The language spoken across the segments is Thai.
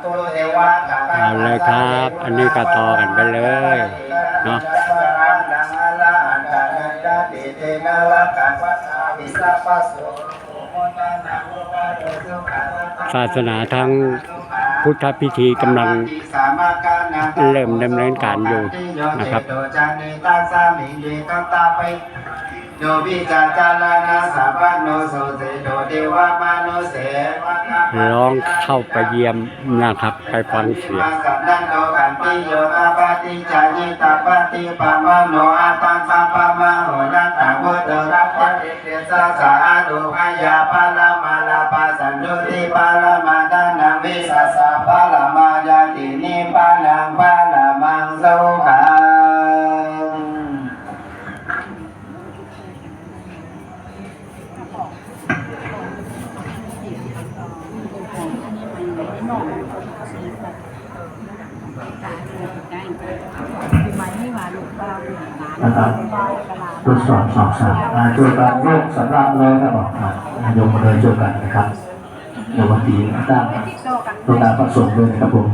เอาเลยครับ อันนี้ก็ต่อกันไปเลยเนาะศาสนาทางพุทธพิธีกำลังเริ่มดำเนินการอยู่นะครับโยวิจาจารานาสัพพะโนโสเสโดเท วามนุเสวะคะลองเข้าไปเยี่ยมนะครับ ไปฟังเสียงมาสัพนันโตกันติโยตาปาติจายิตาปาติปะมะโนอาตังสัพพะมะโหนัตถะพุทธรัตถะเอเตสะสาธุพยาปะละมาลาปะสันตุติปะละมาดานังวิสัสสะปะละมายาตินิปะนังปะละมังสุขัง นะครับตรวจสอบสอบสารอ่าช่วยกันโยกสำหรับเลยครับบอกอ่าโยกมาเลยช่วยกันนะครับเดี๋ยววันที่ตั้งตัวตามประสงค์ด้วยนะครับผม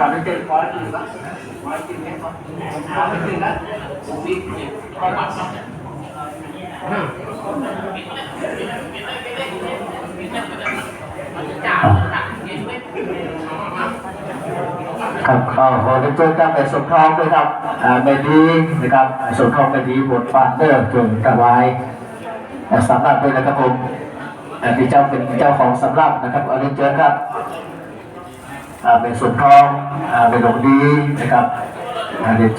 การเก็บขอให้ดีนะขอให้ดีนะขอให้ดีนะผมมีขอบัต ครับก็ขอได้เจอกันในสมทองด้วยครับอ่าเมดีนะครับสมทองเมดีบทฟาเตอร์จนกระไว้สำรับด้วยนะครับผมอ่ที่เจ้าเป็นเจ้าของสำรับนะครับเอาได้เจอครับอ่าเป็นสมทองอ่าเป็นหลงดีนะครับอ่าเดี๋ยวเ